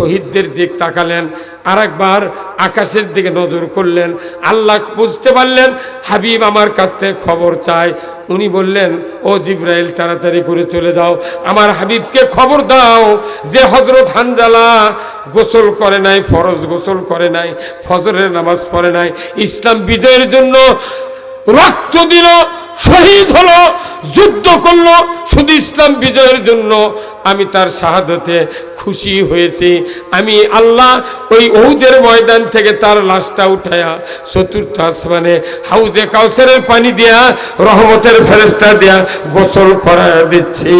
শহীদদের দিক তাকালেন আর একবার আকাশের দিকে নজর করলেন। আল্লাহ বুঝতে পারলেন, হাবিব আমার কাছ থেকে খবর চায়। উনি বললেন, ও জিব্রাইল, তাড়াতাড়ি করে চলে যাও। আমার হাবিবকে খবর দাও যে হজরত হানজালা গোসল করে নাই, ফরজ গোসল করে নাই, ফজরের নামাজ পড়ে নাই। ইসলাম বিজয়ের জন্য রক্ত দিল শহীদ হলো, যুদ্ধ করল, শুধু ইসলাম বিজয়ের জন্য আমি তার শাহাদতে খুশি হয়েছি। আমি আল্লাহ ওই ওহুদের ময়দান থেকে তার লাশটা উঠায়া চতুর্থ আসমানে হাউজে কাউসারের পানি দেয়া, রহমতের ফেরেস্তা দেয়া গোসল করা দিচ্ছি।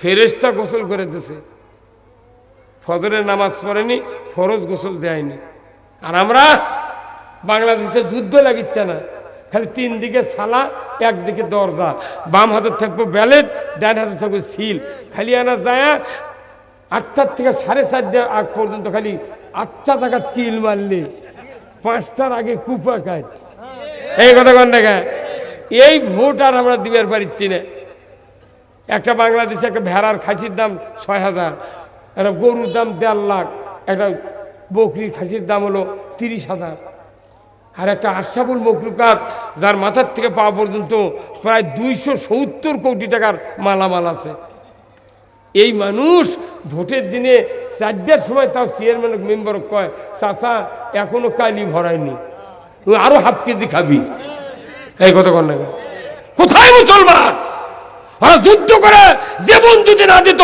ফেরেস্তা গোসল করে দিছে। ফজরের নামাজ পড়েনি, ফরজ গোসল দেয়নি। আর আমরা বাংলাদেশে যুদ্ধ লাগিচ্ছে না। খালি তিন দিকে সালা একদিকে দরজা। বাম হাতে থাকব ব্যালেট, ডান হাতে থাকব সিল। খালি আনা যায়, আটটার থেকে সাড়ে চারটার আগ পর্যন্ত খালি আটটা টাকা কিল মারলে। পাঁচটার আগে কুপা কাজ এই কথা কন দেখা এই ভোট আর আমরা দিবার পারিচ্ছি না। একটা বাংলাদেশে একটা ভেড়ার খাসির দাম ছয় হাজার, একটা গরুর দাম দেড় লাখ, একটা বকরির খাসির দাম হলো তিরিশ হাজার। আর একটা আশাবুল মকলুকাত যার মাথার থেকে পাওয়া পর্যন্ত প্রায় দুইশো সত্তর কোটি টাকার মালামাল আছে। এই মানুষ ভোটের দিনে চারটার সময় তাও চেয়ারম্যান মেম্বার কয় চাষা এখনও কালি ভরায়নি। তুই আরও হাফ কেজি খাবি। এই কথা কর না? কোথায় মুসলমান? ওরা যুদ্ধ করে যে বন্ধুতে না দিত,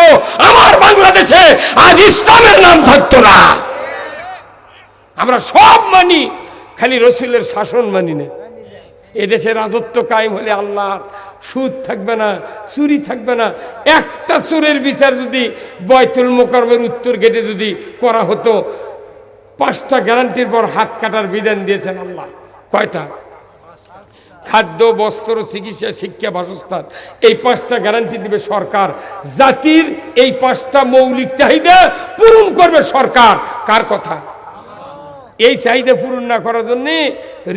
আমার বাংলাদেশে আজ ইসলামের নাম থাকতো না। আমরা সব মানি খালি রসুলের শাসন মানি না এদেশে রাজত্ব কায়েম হলে আল্লাহর সুদ থাকবে না, চুরি থাকবে না। একটা চোরের বিচার যদি বয়তুল মোকরমের উত্তর গেটে যদি করা হতো, পাঁচটা গ্যারান্টির পর হাত কাটার বিধান দিয়েছেন আল্লাহ। কয়টা? খাদ্য, বস্ত্র, চিকিৎসা, শিক্ষা, বাসস্থান, এই পাঁচটা গ্যারান্টি দিবে সরকার। জাতির এই পাঁচটা মৌলিক চাহিদা পূরণ করবে সরকার। কার কথা? এই চাহিদা পূরণ না করার জন্য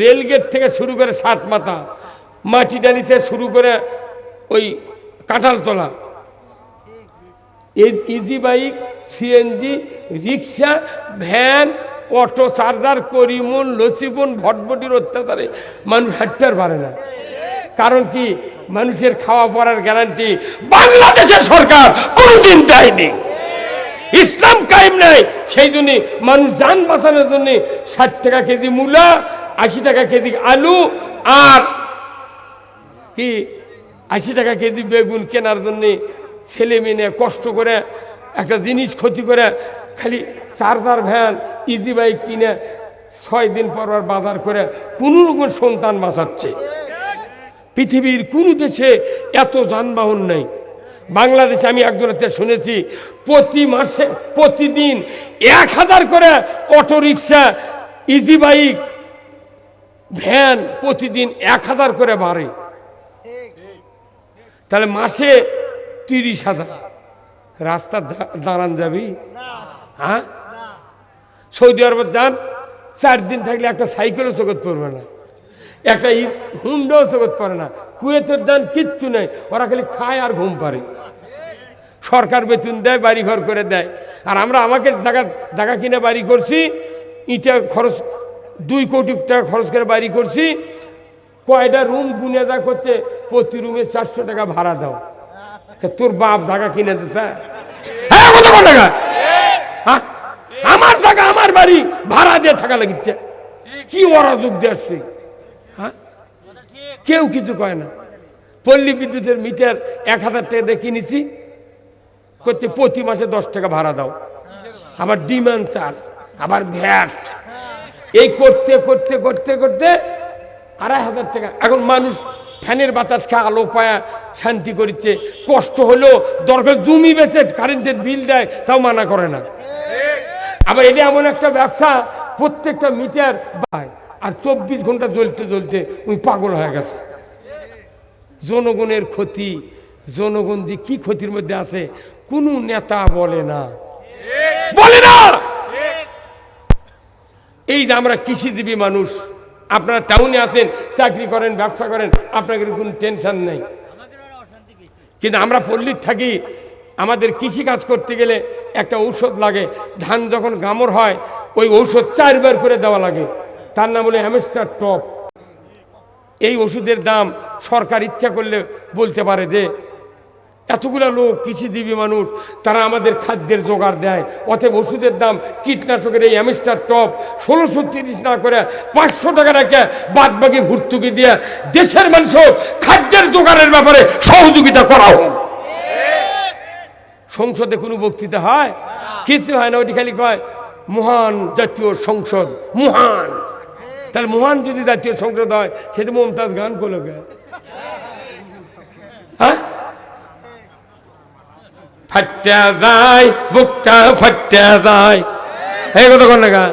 রেলগেট থেকে শুরু করে সাত মাথা, মাটি ডালিতে শুরু করে ওই Kanthaltala easy bike CNG rickshaw, van, auto, charger, Korimon লসিবন ভটভটির অত্যাচারে মানুষ হাঁটতে পারে না। কারণ কি? মানুষের খাওয়া পড়ার গ্যারান্টি বাংলাদেশের সরকার কোনোদিন দেয়নি। ইসলাম কায়েম নাই। সেই জন্য মানুষ যান বাঁচানোর জন্য ষাট টাকা কেজি মূলা, আশি টাকা কেজি আলু আর কি আশি টাকা কেজি বেগুন কেনার জন্যে ছেলে মেয়ে কষ্ট করে একটা জিনিস ক্ষতি করে খালি চার্জার ভ্যান ইজি বাইক কিনে ছয় দিন পর বাজার করে কোনো রকম সন্তান বাঁচাচ্ছে। পৃথিবীর কোনো দেশে এত যানবাহন নেই। বাংলাদেশে আমি একজনের শুনেছি, প্রতি মাসে, প্রতিদিন এক হাজার করে auto rickshaw easy bike van প্রতিদিন এক হাজার করে বাড়ে। তাহলে মাসে তিরিশ হাজার। রাস্তা দাঁড়ান যাবি। হ্যাঁ? সৌদি আরব যান, চার দিন থাকলে একটা সাইকেলও চোখত পড়বে না। একটা হুন্ডাও চোখত পড়ে না। কুয়েতের দান কিচ্ছু নেই ওরা খালি খায় আর ঘুম পারে সরকার বেতন দেয় বাড়ি ঘর করে দেয়। আর আমরা আমাকে জায়গা জায়গা কিনে বাড়ি করছি ইটা খরচ দুই কোটি টাকা খরচ করে বাড়ি করছি কয়টা রুম গুনে যা করছে প্রতি রুমে চারশো টাকা ভাড়া দাও। তোর বাপ জায়গা কিনে দিছে? হ্যাঁ টাকা? হ্যাঁ? আমার জায়গা আমার বাড়ি ভাড়া দিয়ে থাকা লাগিচ্ছে। কি অরাজক দেশ তুই? কেউ কিছু কয় না। পল্লী বিদ্যুতের মিটার এক হাজার টাকা দিয়ে কিনেছি। করতে প্রতি মাসে দশ টাকা ভাড়া দাও। আবার ডিমান্ড চার্জ আবার ভ্যাট। এই করতে করতে করতে করতে আড়াই হাজার টাকা। এখন মানুষ ফ্যানের বাতাস খায়, আলো পায়া, শান্তি করছে কষ্ট হলেও দরকার জমি বেচে কারেন্টের বিল দেয়, তাও মানা করে না। আবার এটা এমন একটা ব্যবসা, প্রত্যেকটা মিটার পায় আর চব্বিশ ঘণ্টা জ্বলতে জ্বলতে ওই পাগল হয়ে গেছে। জনগণের ক্ষতি, জনগণ যে কি ক্ষতির মধ্যে আছে, কোনো নেতা বলে না। বলে না! এই যে আমরা কৃষিজীবী মানুষ, আপনারা টাউনে আছেন, চাকরি করেন, ব্যবসা করেন, আপনাদের কোনো টেনশন নেই। কিন্তু আমরা পল্লীর থাকি, আমাদের কৃষি কাজ করতে গেলে একটা ঔষধ লাগে, ধান যখন গামর হয়, ওই ঔষধ চারবার করে দেওয়া লাগে। তার নাম হলো হ্যামস্টার টপ এই ওষুধের দাম সরকার ইচ্ছা করলে বলতে পারে যে এতগুলা লোক কৃষিজীবী মানুষ, তারা আমাদের খাদ্যের জোগাড় দেয়। অতএব ওষুধের দাম কীটনাশকের এই অ্যামিস্টার টপ ষোলোশো তিরিশ না করে পাঁচশো টাকা রেখে বাদ বাকি ভর্তুকি দিয়ে দেশের মানুষ খাদ্যের জোগাড়ের ব্যাপারে সহযোগিতা করা হোক। সংসদে কোনো বক্তৃতা হয়? কিছু হয় না ওটি খালি কয়, মহান জাতীয় সংসদ, মহান। তাহলে মহান যদি জাতীয় সংসদ হয়, সেটা মমতাজ গান করল কে হ্যাঁ? যায়, বুকটা ফাট্টা যায়। এই কথা কোন গা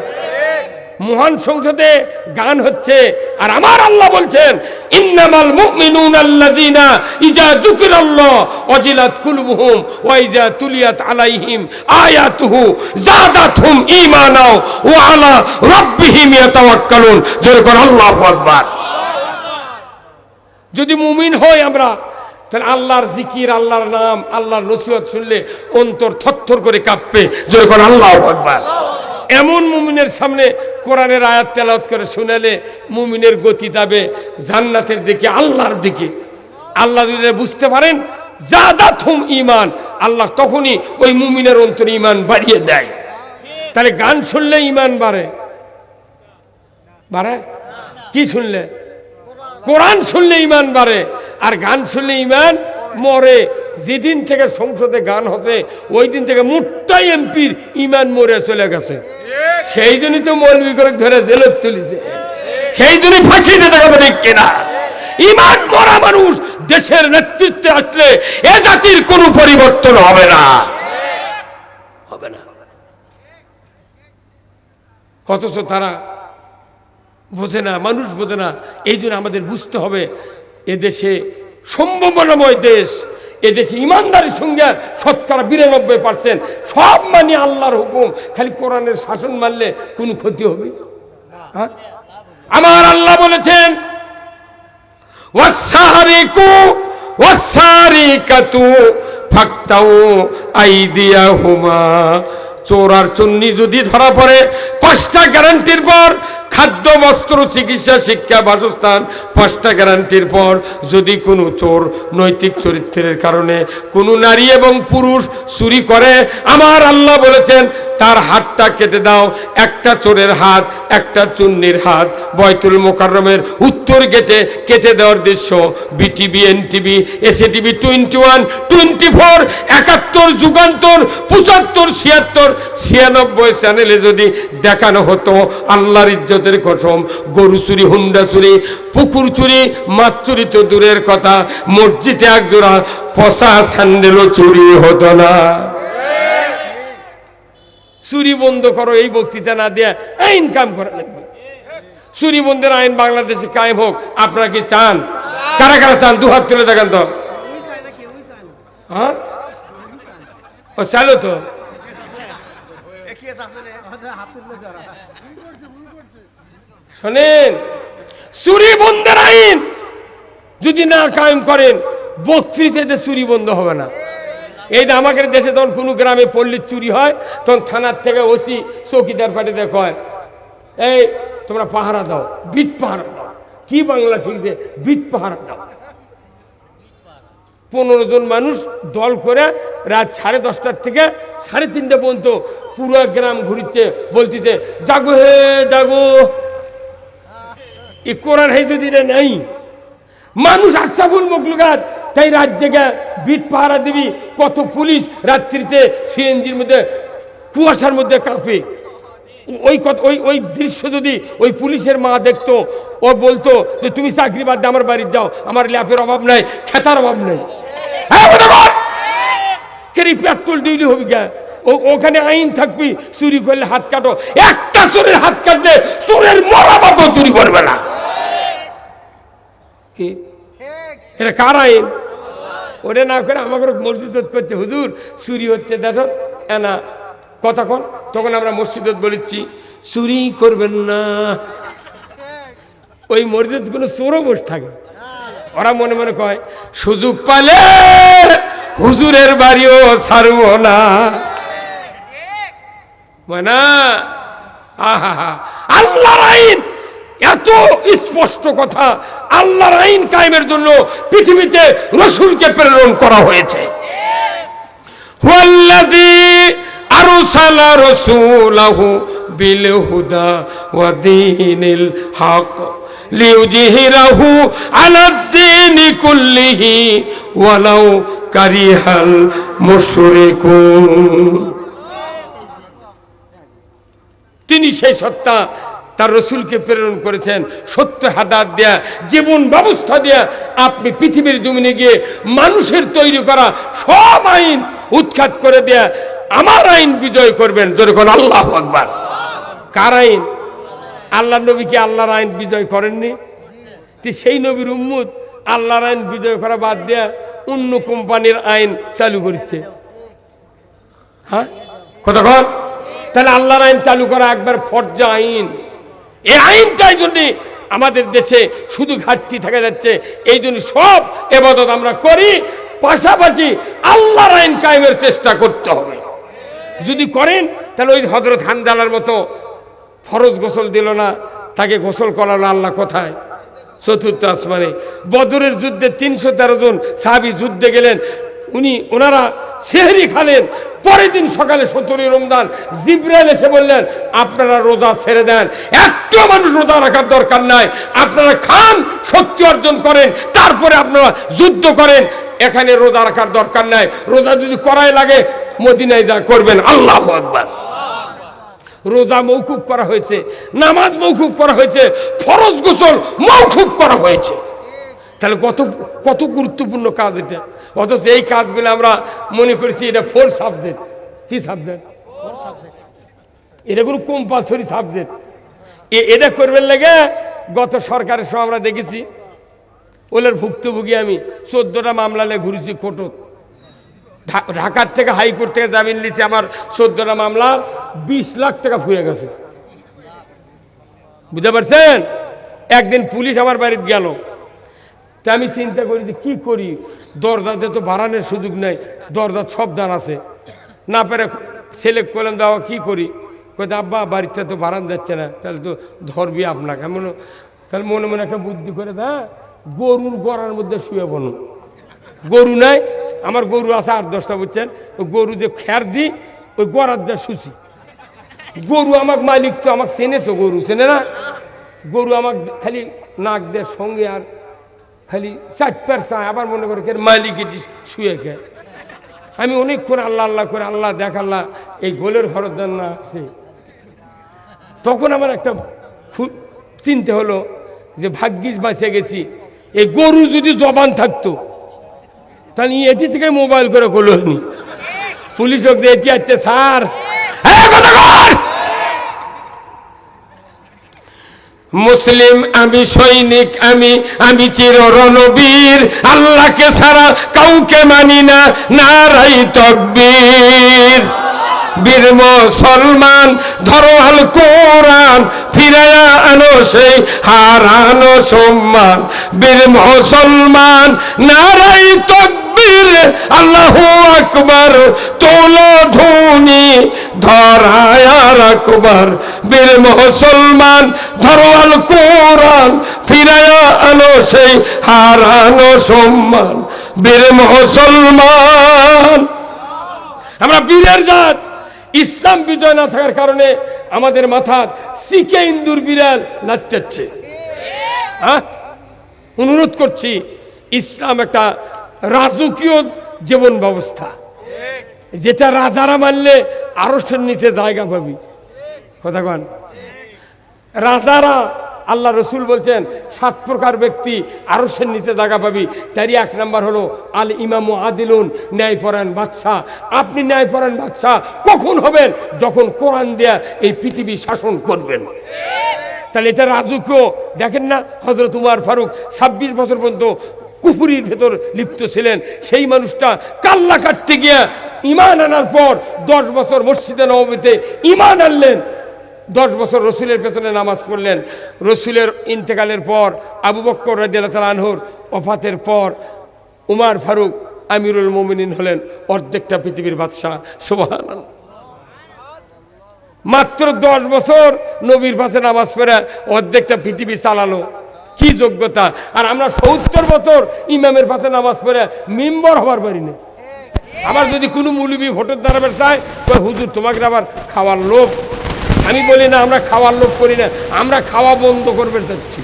মহান সংসদে গান হচ্ছে, আর আমার আল্লাহ বলছেন, ইন্নামাল মুমিনুন আল্লাযিনা ইজা যুকিরাল্লাহ ওয়াজিলাত কুলুবুহুম ওয়া ইজা তুলিয়াত আলাইহিম আয়াতুহু জাদাতহুম ঈমানা ওয়া আলা রাব্বিহিম ইয়াতাওয়াক্কালুন। জোরে করে, আল্লাহু আকবার। যদি মুমিন হই আমরা, তাহলে আল্লাহর জিকির, আল্লাহর নাম, আল্লাহর নসিহত শুনলে অন্তর থরথর করে কাঁপবে। জোরে করে, আল্লাহ আকবার। এমন মুমিনের সামনে কোরআনের আয়াত তেলাওয়াত করে শুনালে মুমিনের গতি যাবে জান্নাতের দিকে, আল্লাহর দিকে। আল্লাহ বুঝতে পারেন জাদা থুম ইমান আল্লাহ তখনই ওই মুমিনের অন্তর ইমান বাড়িয়ে দেয়। তাহলে গান শুনলে ইমান বাড়ে? বাড়ে? কি শুনলে? কোরআন শুনলে ইমান বাড়ে। আর গান শুনলে ইমান মরে, যেদিন থেকে সংসদে গান হতে, ওই দিন থেকে মোটটাই এমপির ইমান মরে চলে গেছে। সেই জন্যই তো মৌলবি করে ধরে জেলত তুলিছে। সেই জন্যই ফাঁসি দিতে ঠিক কিনা। ইমান মরা মানুষ দেশের নেতৃত্বে আসলে এ জাতির কোনো পরিবর্তন হবে না। হবে না। অথচ তারা বোঝে না, মানুষ বোঝে না, এই জন্য আমাদের বুঝতে হবে এদেশে সম্ভাবনাময় দেশ। এদেশে ইমানদারির সঙ্গে শতকরা বিরানব্বই পার্সেন্ট সব মানে আল্লাহর হুকুম। খালি কোরআনের শাসন মানলে কোনো ক্ষতি হবে? হ্যাঁ? আমার আল্লাহ বলেছেন ওয়াসারিকু ওয়াসারিকাতু ফাক্তাউ আইদিয়াহুমা। চোর আর চুন্নি যদি ধরা পড়ে, পাঁচটা গ্যারান্টির পর খাদ্য, বস্ত্র, চিকিৎসা, শিক্ষা, বাসস্থান, পাঁচটা গ্যারান্টির পর যদি কোনো চোর নৈতিক চরিত্রের কারণে কোনো নারী এবং পুরুষ চুরি করে, আমার আল্লাহ বলেছেন, তার হাতটা কেটে দাও, একটা চোরের হাত, একটা চুন্নির হাত। বয়তুল মোকাররমের উত্তর গেটে কেটে দেওয়ার দৃশ্য BTV NTV SA TV twenty one twenty four Ekattor, Jugantor, পঁচাত্তর, ছিয়াত্তর, ছিয়ানব্বই চ্যানেলে যদি দেখানো হতো, আল্লাহর ইজ্জতের কসম, গরু চুরি, হুন্ডা চুরি, পুকুর চুরি, মাছ চুরি তো দূরের কথা। মসজিদে একজোড়া পশা স্যান্ডেলও চুরি হতো না। চুরি বন্ধ করো, এই বক্তৃতা না দিয়ে আইন কাম করা লাগবে। চুরি বন্ধের আইন বাংলাদেশে কায়েম হোক, আপনারা কি চান? কারা কারা চান? দু হাত তুলে দেখেন তো। হ্যাঁ? ও চালো তো? শোনেন, চুরি বন্ধের আইন যদি না কায়েম করেন বক্তৃতাতে চুরি বন্ধ হবে না। এই যে আমাদের দেশে তখন কোনো গ্রামে পল্লীর চুরি হয়, তখন থানার থেকে ওসি চৌকিদার পাঠিয়ে দেখ এই, তোমরা পাহারা দাও, বিট পাহারা দাও। কি বাংলা শিখছে? বিট পাহারা দাও। পনেরো জন মানুষ দল করে রাত সাড়ে দশটার থেকে সাড়ে তিনটে পর্যন্ত পুরো গ্রাম ঘুরিচ্ছে, বলতেছে, জাগো হে, জাগো। এ কোরআন হে যদি নাই। মানুষ আশাফুল মকলুকাত, তাই রাত জেগে বিট পাহারা দিবি, কত পুলিশ রাত্রিতে সিএনজির মধ্যে, কুয়াশার মধ্যে কাঁপে। ওই কত, ওই ওই দৃশ্য যদি ওই পুলিশের মা দেখতো, ও বলতো যে, তুমি চাকরি বাদ দিয়ে আমার বাড়ির যাও, আমার ল্যাপের অভাব নাই, খেতার অভাব নেই। কেরি পেট্রোল ডিউলি হবি ওখানে আইন থাকবি, চুরি করলে হাত কাটো। একটা চোরের হাত কাটলে চোরের মরা বাপও চুরি করবে না। এটা কার আইন? ওরে না করে আমাকে মসজিদ করছে। হুজুর, চুরি হচ্ছে দেখো না কতক্ষণ তখন আমরা মসজিদত বলেছি চুরি করবেন না। ওই মসজিদ কোনো চোরও বসে থাকে। ওরা মনে মনে কয়, সুযোগ পালে হুজুরের বাড়িও ছাড়ব না। মানে আইন, এত স্পষ্ট কথা জন্য পৃথিবীতে রসুলকে প্রেরণ করা হয়েছে। আরসালা ওয়া লিইউজহিরাহু আলাদ দীনি কুল্লিহি ওয়ালাউ কারিহাল মুশরিকুন। তিনি সেই সত্তা তার রসুলকে প্রেরণ করেছেন। সত্য হাদাত দেয়া, জীবন ব্যবস্থা দেয়া, আপনি পৃথিবীর জমিনে গিয়ে মানুষের তৈরি করা সব আইন উৎখাত করে দেয়া। আমার আইন বিজয় করবেন যেরকম আল্লাহ আকবার। কার আইন? আল্লাহ নবীকে আল্লাহর আইন বিজয় করেননি। তো সেই নবীর উম্মুদ আল্লাহর আইন বিজয় করা বাদ দেয়া অন্য কোম্পানির আইন চালু করছে হ্যাঁ? কতক্ষণ তাহলে আল্লাহর আইন চালু করা একবার ফর্জা আইন। এই আইনটাই জন্য আমাদের দেশে শুধু ঘাটতি থাকা যাচ্ছে, এই জন্য সব এবাদত আমরা করি, পাশাপাশি আল্লাহর আইন কায়েমের চেষ্টা করতে হবে। যদি করেন, তাহলে ওই হজরত হানজালার মতো ফরজ গোসল দিল না, তাকে গোসল করালো আল্লাহ কোথায়? চতুর্থ আসমানে। বদরের যুদ্ধে তিনশো তেরো জন সাহাবি যুদ্ধে গেলেন। উনি ওনারা সেহরি খালেন। পরের দিন সকালে সতেরোই রমজান জিব্রাইল এসে বললেন, আপনারা রোজা ছেড়ে দেন। একটা মানুষ রোজা রাখার দরকার নাই। আপনারা খান, শক্তি অর্জন করেন, তারপরে আপনারা যুদ্ধ করেন। এখানে রোজা রাখার দরকার নাই। রোজা যদি করাই লাগে, মদিনায় যা করবেন। আল্লাহ আকবার। রোজা মৌকুব করা হয়েছে, নামাজ মৌকুব করা হয়েছে, ফরজ গোসল মৌকুব করা হয়েছে। তাহলে কত কত গুরুত্বপূর্ণ কাজ এটা। অথচ এই কাজগুলো আমরা মনে করেছি এটা ফোর সাবজেক্ট কি সাবজেক্ট এটা কোনো কম্পালসরি সাবজেক্ট এটা করবেন লেগে গত সরকারের সময় আমরা দেখেছি। ওলের ভুক্তভোগী আমি, চোদ্দটা মামলা নিয়ে ঘুরেছি কোর্টত। ঢাকার থেকে হাইকোর্ট থেকে জামিন নিচ্ছে আমার চোদ্দটা মামলা, বিশ লাখ টাকা ফুয়ে গেছে। বুঝতে পারছেন? একদিন পুলিশ আমার বাড়িতে গেল। তা আমি চিন্তা করি যে কী করি? দরজাতে তো বাড়ানোর সুযোগ নেই, দরজার সব দান আছে। না পেরে ছেলে করলাম দাওয়া কী করি? কইতে আব্বা, বাড়িতে তো বাড়ান যাচ্ছে না, তাহলে তো ধরবি আপনাকে। এমন তাহলে মনে মনে একটা বুদ্ধি করে দা গরুর গড়ার মধ্যে শুয়ে বনো গরু নাই আমার গরু আছে আট দশটা, বুঝছেন? ওই গরু যে খ্যার দিই, ওই গড়ার দিয়ে শুচি গরু আমার মালিক তো, আমাকে চেনে তো গরু, চেনে না? গরু আমার খালি নাক দিয়ে সঙ্গে আর খালি চার পার চায়, আবার মনে করে কে মালিক এটি শুয়ে খেয়ে। আমি অনেকক্ষণ আল্লাহ আল্লাহ করে আল্লাহ দেখ, আল্লাহ, এই গোলের ফরত দেন না সে। তখন আমার একটা চিন্তা হলো যে ভাগ্যিস বাঁচে গেছি। এই গরু যদি জবান থাকতো তাহলে এটি থেকে মোবাইল করে করল পুলিশ দিয়ে এটি আছে স্যার! মুসলিম আমি সৈনিক, আমি আমি চির রণবীর আল্লাহকে ছাড়া কাউকে মানি না, নারাই তকবীর। বীর মুসলমান, ধরো আল কোরআন ফিরায়া আনো সেই হারানো সম্মান। বীর মুসলমান, নারাই তকবীর। আল্লাহ আকবার, তোলো ধুনি ধরায়ার আকবার বীর মুসলমান ধরো আল কোরআন, ফিরায়া আনো সেই হারানো সম্মান। বীর মুসলমান, আমরা বীরের জাত। ইসলাম বিজয় না থাকার কারণে আমাদের মাথার সিকে ইন্দুর বিড়াল নাচাচ্ছে হ্যাঁ অনুরোধ করছি, ইসলাম একটা রাজকীয় জীবন ব্যবস্থা। যেটা রাজারা মানলে আরসের নিচে জায়গা পাবি। কথা কন। রাজারা, আল্লাহ রসুল বলছেন, সাত প্রকার ব্যক্তি আরসের নিচে জায়গা পাবি। তারই এক নাম্বার হলো, আল ইমাম আদিলুন, ন্যায়পরায়ণ বাদশাহ। আপনি ন্যায়পরায়ণ বাদশাহ, কখন হবেন? যখন কোরআন দেয়া এই পৃথিবী শাসন করবেন। তাহলে এটা রাজকীয়। দেখেন না হজরত উমার ফারুক ছাব্বিশ বছর পর্যন্ত কুপুরির ভেতর লিপ্ত ছিলেন। সেই মানুষটা কাল্লা কাটতে গিয়ে ইমান আনার পর দশ বছর মসজিদে নবমীতে ইমান আনলেন। দশ বছর রসুলের পেছনে নামাজ পড়লেন। রসুলের ইন্তেকালের পর আবু বক্কর রাজিয়াল আনহুর ওফাতের পর উমার ফারুক আমিরুল মোমিনিন হলেন অর্ধেকটা পৃথিবীর বাদশাহ। সোহান মাত্র দশ বছর নবীর পাশে নামাজ পড়ে অর্ধেকটা পৃথিবী চালালো। কি যোগ্যতা? আর আমরা সত্তর বছর ইমামের পাশে নামাজ পড়ে মেম্বার হবার পারি না আবার যদি কোনো মুলবি ভোটের দাঁড়াবে চায় তো হুজুর, তোমাকে আবার খাওয়ার লোভ? আমি বলি, না, আমরা খাওয়ার লোভ করি না, আমরা খাওয়া বন্ধ করবে চাচ্ছি।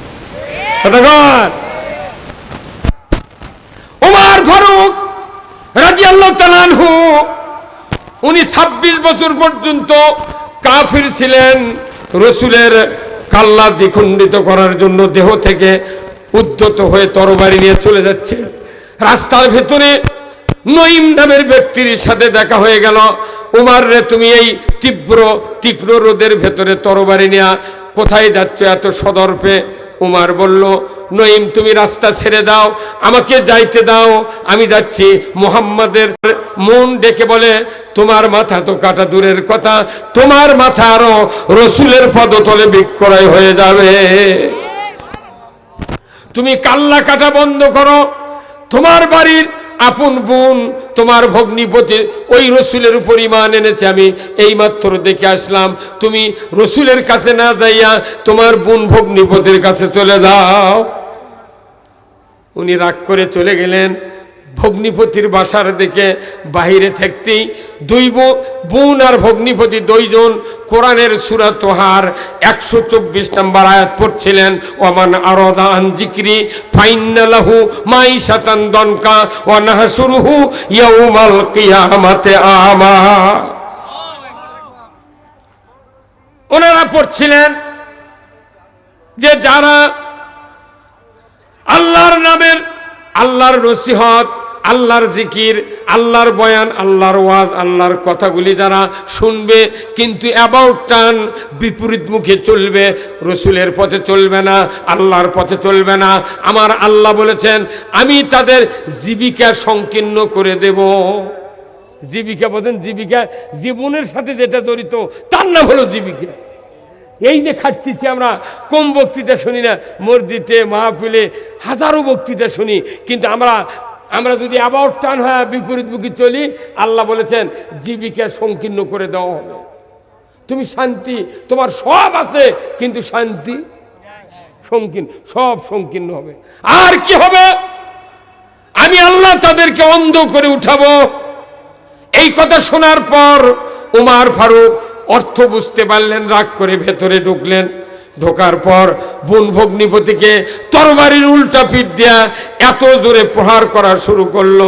ওমার রাজি আল্লাহ উনি ছাব্বিশ বছর পর্যন্ত কাফির ছিলেন, রসুলের কাল্লা দ্বিখণ্ডিত করার জন্য দেহ থেকে উদ্যত হয়ে তরবারি নিয়ে চলে যাচ্ছে। রাস্তার ভেতরে নঈম নামের ব্যক্তির সাথে দেখা হয়ে গেল। উমার রে, তুমি এই তীব্র, তীক্ষ্ণ রোদের ভেতরে তরবারি নেয়া কোথায় যাচ্ছ এত সদর্পে? উমার বলল নঈম, তুমি রাস্তা ছেড়ে দাও, আমাকে যাইতে দাও। আমি যাচ্ছি মোহাম্মদের মন ডেকে বলে, তোমার মাথা তো কাটা দূরের কথা, তোমার মাথা আরও রসুলের পদতলে বিক্রয় হয়ে যাবে। তুমি কাল্লা কাটা বন্ধ করো, তোমার বাড়ির আপন বোন, তোমার ভগ্নিপতি, ওই রসুলের উপর ইমান এনেছে। আমি এইমাত্র দেখে আসলাম, তুমি রসুলের কাছে না যাইয়া তোমার বোন ভগ্নিপতির কাছে চলে যাও। উনি রাগ করে চলে গেলেন। ভগ্নিপতির বাসার দিকে বাহিরে থাকতেই দুই বোন আর ভগ্নিপতি দুইজন কোরআনের সুরা তোহার একশো চব্বিশ নম্বর আয়াত পড়ছিলেন ওমান আরদা আনজিক্রি ফাইনালাহু মাই সাতান দনকা ও নাহাসুরুহু ইয়াউমাল কিয়ামাতে আমা ওনারা পড়ছিলেন যে যারা আল্লাহর নামের, আল্লাহর নসিহত, আল্লাহর জিকির, আল্লাহর বয়ান, আল্লাহর ওয়াজ, আল্লাহর কথাগুলি যারা শুনবে, কিন্তু অ্যাবাউট টান বিপরীত মুখে চলবে, রসুলের পথে চলবে না, আল্লাহর পথে চলবে না। আমার আল্লাহ বলেছেন, আমি তাদের জীবিকা সংকীর্ণ করে দেব। জীবিকা বলেন জীবিকা, জীবনের সাথে যেটা জড়িত, তার নাম হলো জীবিকা। এই যে খাটতেছি আমরা, কম বক্তৃতা শুনি না, মসজিদে, মাহফিলে হাজারো বক্তৃতা শুনি, কিন্তু আমরা আমরা যদি আবার টান হয় বিপরীতমুখী চলি, আল্লাহ বলেছেন, জীবিকা সংকীর্ণ করে দেওয়া হবে। তুমি শান্তি, তোমার সব আছে, কিন্তু শান্তি সংকীর্ণ, সব সংকীর্ণ হবে। আর কি হবে? আমি আল্লাহ তাদেরকে অন্ধ করে উঠাবো। এই কথা শোনার পর উমার ফারুক অর্থ বুঝতে পারলেন, রাগ করে ভেতরে ঢুকলেন। ঢোকার পর বোন ভগ্নিপতিকে তরবারির উল্টা পিঠ দেয়া এত জোরে প্রহার করা শুরু করল।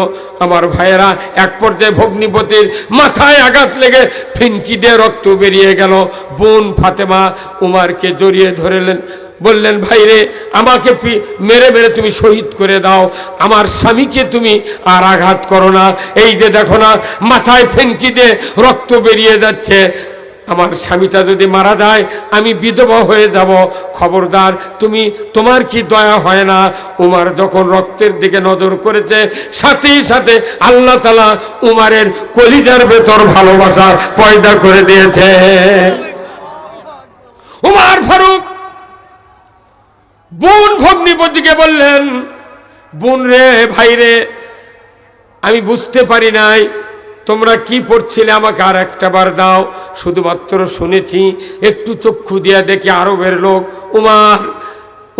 আমার ভাইয়েরা, এক পর্যায়ে ভগ্নিপতির মাথায় আঘাত লেগে ফিনকি দিয়ে রক্ত বেরিয়ে গেল। বোন ফাতেমা উমারকে জড়িয়ে ধরেলেন, বললেন, ভাইরে, আমাকে মেরে মেরে তুমি শহীদ করে দাও। আমার স্বামীকে তুমি আর আঘাত করো না। এই যে দেখো না, মাথায় ফেনকি দিয়ে রক্ত বেরিয়ে যাচ্ছে। আমার স্বামীটা যদি মারা যায়, আমি বিধবা হয়ে যাব। খবরদার, তুমি, তোমার কি দয়া হয় না? উমার যখন রক্তের দিকে নজর করেছে, সাথেই সাথে আল্লাহ তালা উমারের কলিজার ভেতর ভালোবাসা পয়দা করে দিয়েছে। উমার ফারুক বোন ভগ্নিপতিকে বললেন, বোন রে, ভাই রে, আমি বুঝতে পারি নাই তোমরা কি পড়ছিলে আমাকে আর একটা বার দাও? শুধুমাত্র শুনেছি, একটু চক্ষু দিয়া দেখি আরবের লোক। উমার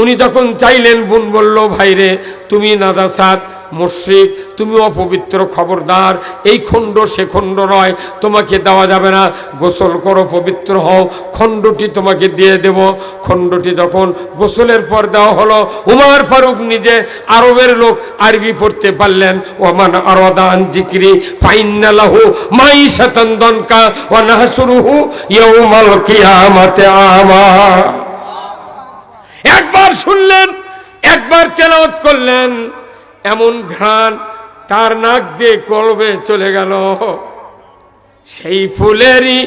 উনি যখন চাইলেন, বোন বলল, ভাইরে, তুমি নাদাসাদ মুশ্রিক, তুমি অপবিত্র খবরদার, এই খণ্ড সে খণ্ড নয়, তোমাকে দেওয়া যাবে না, গোসল করো, পবিত্র হও, খণ্ডটি তোমাকে দিয়ে দেব। খণ্ডটি যখন গোসলের পর দেওয়া হলো, উমার ফারুক নিজে আরবের লোক আরবি পড়তে পারলেন, ওমান আরদান জিক্রি ফাইনালাহু মাই শতন্দনকা ও নাহসুরুহু ইয়াউমাল কিয়ামাতে আমা একবার শুনলেন, একবার তেলাওয়াত করলেন, এমন ঘ্রাণ তার নাক দিয়ে কলবে চলে গেল। সেই ফুলেরই